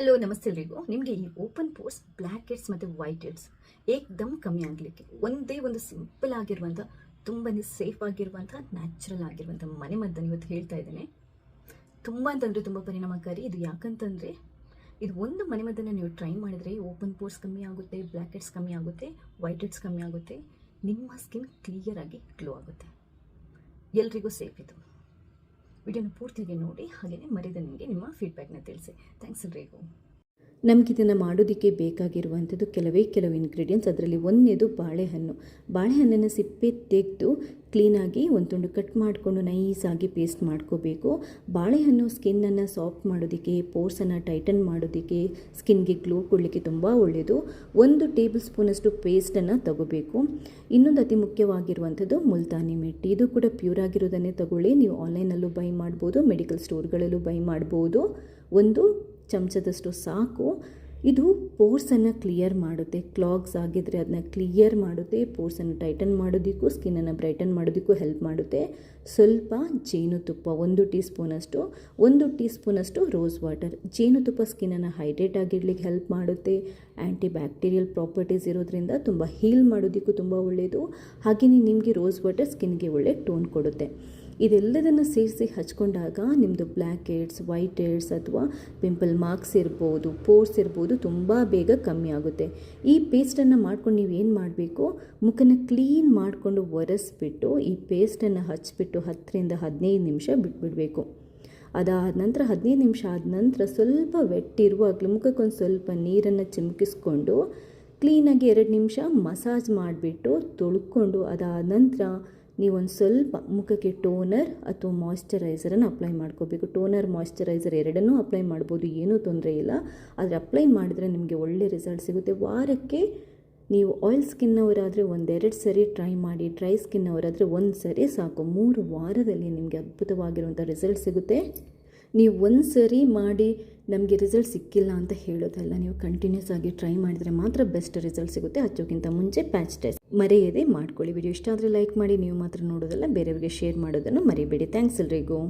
Hello ನಮಸ್ತೆ ಎಲ್ರಿಗೂ. ನಿಮಗೆ ಈ ಓಪನ್ ಪೋರ್ಸ್ ಬ್ಲ್ಯಾಕ್ ಹೆಡ್ಸ್ ಮತ್ತು ವೈಟ್ ಹೆಡ್ಸ್ ಏಕ್ದಮ್ ಕಮ್ಮಿ ಆಗಲಿಕ್ಕೆ, ಒಂದೇ ಒಂದು ಸಿಂಪಲ್ ಆಗಿರುವಂಥ ತುಂಬಾ ಸೇಫ್ ಆಗಿರುವಂಥ ನ್ಯಾಚುರಲ್ ಆಗಿರುವಂಥ ಮನೆ ಮದ್ದನ್ನು ಇವತ್ತು ಹೇಳ್ತಾ ಇದ್ದೇನೆ. ತುಂಬ ಅಂತಂದರೆ ತುಂಬ ಪರಿಣಾಮಕಾರಿ. ಇದು ಯಾಕಂತಂದರೆ, ಇದು ಒಂದು ಮನೆ ಮದ್ದನ್ನು ನೀವು ಟ್ರೈ ಮಾಡಿದರೆ ಓಪನ್ ಪೋರ್ಸ್ ಕಮ್ಮಿ ಆಗುತ್ತೆ ಬ್ಲ್ಯಾಕ್ ಹೆಡ್ಸ್ ಕಮ್ಮಿ ಆಗುತ್ತೆ ವೈಟ್ ಹೆಡ್ಸ್ ಕಮ್ಮಿ ಆಗುತ್ತೆ, ನಿಮ್ಮ ಸ್ಕಿನ್ ಕ್ಲಿಯರ್ ಆಗಿ ಗ್ಲೋ ಆಗುತ್ತೆ. ಎಲ್ರಿಗೂ ಸೇಫ್ ಇದು. ವಿಡಿಯೋನ ಪೂರ್ತಿಯಾಗಿ ನೋಡಿ ಹಾಗೆಯೇ ಮರಿದ ನಿಮಗೆ ನಿಮ್ಮ ಫೀಡ್ಬ್ಯಾಕ್ನ ತಿಳಿಸಿ. ಥ್ಯಾಂಕ್ಸ್ ಎಲ್ರಿಗೂ ನಮಗಿದನ್ನು ಮಾಡೋದಕ್ಕೆ ಬೇಕಾಗಿರುವಂಥದ್ದು ಕೆಲವೇ ಕೆಲವು ಇಂಗ್ರೀಡಿಯೆಂಟ್ಸ್ ಅದರಲ್ಲಿ ಒಂದನೇದು ಬಾಳೆಹಣ್ಣು. ಬಾಳೆಹಣ್ಣನ್ನು ಸಿಪ್ಪೆ ತೆಗೆದು ಕ್ಲೀನಾಗಿ ಒಂದು ತುಂಡು ಕಟ್ ಮಾಡಿಕೊಂಡು ನೈಸಾಗಿ ಪೇಸ್ಟ್ ಮಾಡ್ಕೋಬೇಕು. ಬಾಳೆಹಣ್ಣು ಸ್ಕಿನ್ನನ್ನು ಸಾಫ್ಟ್ ಮಾಡೋದಕ್ಕೆ ಪೋರ್ಸನ್ನು ಟೈಟನ್ ಮಾಡೋದಕ್ಕೆ ಸ್ಕಿನ್ಗೆ ಗ್ಲೋ ಕೊಡಲಿಕ್ಕೆ ತುಂಬ ಒಳ್ಳೆಯದು ಒಂದು ಟೇಬಲ್ ಸ್ಪೂನಷ್ಟು ಪೇಸ್ಟನ್ನು ತಗೋಬೇಕು. ಇನ್ನೊಂದು ಅತಿ ಮುಖ್ಯವಾಗಿರುವಂಥದ್ದು ಮುಲ್ತಾನಿ ಮೆಟ್ಟಿ. ಇದು ಕೂಡ ಪ್ಯೂರ್ ಆಗಿರೋದನ್ನೇ ತಗೊಳ್ಳಿ. ನೀವು ಆನ್ಲೈನಲ್ಲೂ ಬೈ ಮಾಡ್ಬೋದು ಮೆಡಿಕಲ್ ಸ್ಟೋರ್ಗಳಲ್ಲೂ ಬೈ ಮಾಡ್ಬೋದು. ಒಂದು ಚಮಚದಷ್ಟು ಸಾಕು. ಇದು ಪೋರ್ಸನ್ನು ಕ್ಲಿಯರ್ ಮಾಡುತ್ತೆ. ಕ್ಲಾಗ್ಸ್ ಆಗಿದ್ದರೆ ಅದನ್ನ ಕ್ಲಿಯರ್ ಮಾಡುತ್ತೆ ಪೋರ್ಸನ್ನು ಟೈಟನ್ ಮಾಡೋದಕ್ಕೂ ಸ್ಕಿನ್ನನ್ನು ಬ್ರೈಟನ್ ಮಾಡೋದಕ್ಕೂ ಹೆಲ್ಪ್ ಮಾಡುತ್ತೆ. ಸ್ವಲ್ಪ ಜೇನುತುಪ್ಪ ಒಂದು ಟೀ ಸ್ಪೂನಷ್ಟು ಒಂದು ಟೀ ಸ್ಪೂನಷ್ಟು ರೋಸ್ ವಾಟರ್ ಜೇನುತುಪ್ಪ ಸ್ಕಿನ್ನನ್ನು ಹೈಡ್ರೇಟ್ ಆಗಿರಲಿಕ್ಕೆ ಹೆಲ್ಪ್ ಮಾಡುತ್ತೆ. ಆ್ಯಂಟಿ ಬ್ಯಾಕ್ಟೀರಿಯಲ್ ಪ್ರಾಪರ್ಟೀಸ್ ಇರೋದ್ರಿಂದ ತುಂಬ ಹೀಲ್ ಮಾಡೋದಕ್ಕೂ ತುಂಬ ಒಳ್ಳೆಯದು ಹಾಗೆಯೇ ನಿಮಗೆ ರೋಸ್ ವಾಟರ್ ಸ್ಕಿನ್ಗೆ ಒಳ್ಳೆ ಟೋನ್ ಕೊಡುತ್ತೆ. ಇದೆಲ್ಲದನ್ನು ಸೇರಿಸಿ ಹಚ್ಕೊಂಡಾಗ ನಿಮ್ಮದು ಬ್ಲ್ಯಾಕ್ ಹೆಡ್ಸ್ ವೈಟ್ ಹೆಡ್ಸ್ ಅಥವಾ ಪಿಂಪಲ್ ಮಾರ್ಕ್ಸ್ ಇರ್ಬೋದು ಪೋರ್ಸ್ ಇರ್ಬೋದು ತುಂಬ ಬೇಗ ಕಮ್ಮಿ ಆಗುತ್ತೆ. ಈ ಪೇಸ್ಟನ್ನು ಮಾಡ್ಕೊಂಡು ನೀವು ಏನು ಮಾಡಬೇಕು? ಮುಖನ ಕ್ಲೀನ್ ಮಾಡಿಕೊಂಡು ಒರೆಸ್ಬಿಟ್ಟು ಈ ಪೇಸ್ಟನ್ನು ಹಚ್ಬಿಟ್ಟು ಹತ್ತರಿಂದ ಹದಿನೈದು ನಿಮಿಷ ಬಿಟ್ಬಿಡಬೇಕು. ಅದಾದ ನಂತರ ಹದಿನೈದು ನಿಮಿಷ ಆದ ನಂತರ ಸ್ವಲ್ಪ ವೆಟ್ಟಿರುವಾಗಲೂ ಮುಖಕ್ಕೆ ಮುಖಕ್ಕೊಂದು ಸ್ವಲ್ಪ ನೀರನ್ನು ಚಿಮುಕಿಸ್ಕೊಂಡು ಕ್ಲೀನಾಗಿ ಎರಡು ನಿಮಿಷ ಮಸಾಜ್ ಮಾಡಿಬಿಟ್ಟು ತೊಳ್ಕೊಂಡು ಅದಾದ ನಂತರ ನೀವೊಂದು ಸ್ವಲ್ಪ ಮುಖಕ್ಕೆ ಟೋನರ್ ಅಥವಾ ಮಾಯ್ಶ್ಚರೈಸರನ್ನು ಅಪ್ಲೈ ಮಾಡ್ಕೋಬೇಕು. ಟೋನರ್ ಮಾಯ್ಶ್ಚರೈಸರ್ ಎರಡನ್ನೂ ಅಪ್ಲೈ ಮಾಡ್ಬೋದು, ಏನೂ ತೊಂದರೆ ಇಲ್ಲ. ಆದರೆ ಅಪ್ಲೈ ಮಾಡಿದ್ರೆ ನಿಮಗೆ ಒಳ್ಳೆ ರಿಸಲ್ಟ್ ಸಿಗುತ್ತೆ. ವಾರಕ್ಕೆ ನೀವು ಆಯಿಲ್ ಸ್ಕಿನ್ನವರಾದರೆ ಒಂದೆರಡು ಸರಿ ಟ್ರೈ ಮಾಡಿ ಡ್ರೈ ಸ್ಕಿನ್ನವರಾದರೆ ಒಂದು ಸರಿ ಸಾಕು. ಮೂರು ವಾರದಲ್ಲಿ ನಿಮಗೆ ಅದ್ಭುತವಾಗಿರುವಂಥ ರಿಸಲ್ಟ್ ಸಿಗುತ್ತೆ. ನೀವು ಒಂದು ಸರಿ ಮಾಡಿ ನಮಗೆ ರಿಸಲ್ಟ್ ಸಿಕ್ಕಿಲ್ಲ ಅಂತ ಹೇಳೋದಲ್ಲ, ನೀವು ಕಂಟಿನ್ಯೂಸ್ ಆಗಿ ಟ್ರೈ ಮಾಡಿದರೆ ಮಾತ್ರ ಬೆಸ್ಟ್ ರಿಸಲ್ಟ್ ಸಿಗುತ್ತೆ. ಹಚ್ಚೋಕ್ಕಿಂತ ಮುಂಚೆ ಪ್ಯಾಚ್ ಟೆಸ್ಟ್ ಮರೆಯದೆ ಮಾಡ್ಕೊಳ್ಳಿ. ವಿಡಿಯೋ ಇಷ್ಟ ಆದರೆ ಲೈಕ್ ಮಾಡಿ. ನೀವು ಮಾತ್ರ ನೋಡೋದಲ್ಲ, ಬೇರೆಯವರಿಗೆ ಶೇರ್ ಮಾಡೋದನ್ನು ಮರಿಬೇಡಿ. ಥ್ಯಾಂಕ್ಸ್ ಎಲ್ರಿಗೂ.